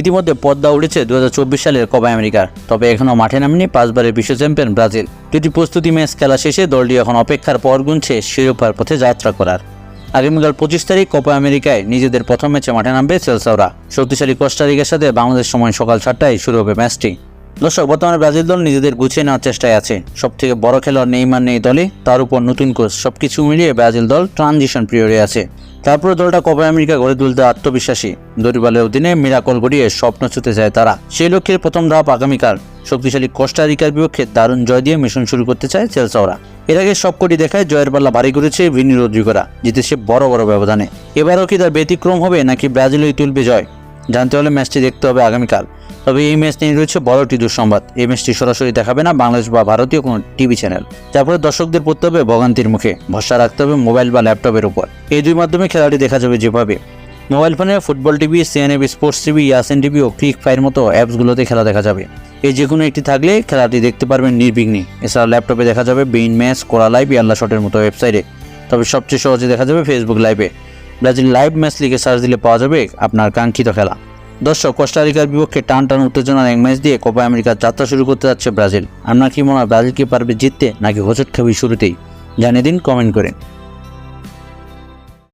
ইতিমধ্যে পদ্মা উঠেছে দু হাজার চব্বিশ সালের কোপা আমেরিকার। তবে এখনও মাঠে নামেনি পাঁচবারের বিশ্ব চ্যাম্পিয়ন ব্রাজিল। দুটি প্রস্তুতি ম্যাচ খেলা শেষে দলটি এখন অপেক্ষার পর গুনছে শিরোপার পথে যাত্রা করার। আগামীকাল পঁচিশ তারিখ কোপা আমেরিকায় নিজেদের প্রথম ম্যাচে মাঠে নামবে সেলসাওরা। শক্তিশালী কোস্টারিকার সাথে বাংলাদেশ সময় সকাল সাতটায় শুরু হবে ম্যাচটি। দর্শক, বর্তমানে ব্রাজিল দল নিজেদের গুছিয়ে নেওয়ার চেষ্টায় আছে। সব থেকে বড় খেলোয়াড় নেইমার নেই দলে। তার উপর নতুন কোচ সবকিছু মিলিয়ে ব্রাজিল দল ট্রানজিশন পিরিয়ডে আছে। তারপরে দলটা কোপা আমেরিকা গড়ে তুলতে আত্মবিশ্বাসী? দরিবালের অধীনে মিরাকল গড়িয়ে স্বপ্ন ছুতে যায় তারা। সেই লক্ষ্যের প্রথম ধাপ আগামীকাল। শক্তিশালী কোস্টারিকার বিপক্ষে দারুণ জয় দিয়ে মিশন শুরু করতে চায় চেলসাওরা এর আগে সবকটি দেখায় জয়ের পাল্লা বাড়ি করেছে ভিনি রদ্রিগোরা, জিতেছে বড় বড় ব্যবধানে। এবারও কি তার ব্যতিক্রম হবে নাকি ব্রাজিলই তুলবে জয়? জানতে হলে ম্যাচটি দেখতে হবে আগামীকাল। তবে এই ম্যাচ নিয়ে রয়েছে বড়টি দুঃসংবাদ এই ম্যাচটি সরাসরি দেখাবে না বাংলাদেশ বা ভারতীয় কোনো টিভি চ্যানেল। তারপরে দর্শকদের পড়তে হবে ভোগান্তির মুখে। ভরসা রাখতে হবে মোবাইল বা ল্যাপটপের উপর। এই দুই মাধ্যমে খেলাটি দেখা যাবে যেভাবে। মোবাইল ফোনে ফুটবল টিভি সিএনএব স্পোর্টস টিভি, ইয়াসেন টিভি ও ক্লিক ফায়ার মতো অ্যাপসগুলোতে খেলা দেখা যাবে। এই যে কোনো একটি থাকলে খেলাটি দেখতে পারবেন নির্বিঘ্নে। এছাড়া ল্যাপটপে দেখা যাবে বেইন ম্যাচ, কোরা লাইভ, ইয়াল্লা শটের মতো ওয়েবসাইটে। তবে সবচেয়ে সহজে দেখা যাবে ফেসবুক লাইভে। ব্রাজিল লাইভ ম্যাচ লিখে সার্চ দিলে পাওয়া যাবে আপনার কাঙ্ক্ষিত খেলা। দর্শক, কোস্টারিকার বিপক্ষে টান টান উত্তেজনার এক ম্যাচ দিয়ে কোপা আমেরিকার যাত্রা শুরু করতে যাচ্ছে ব্রাজিল। আপনার কি মনে হয় ব্রাজিল কি পারবে জিততে, নাকি হোচট খাবি শুরুতেই? জানিয়ে দিন, কমেন্ট করে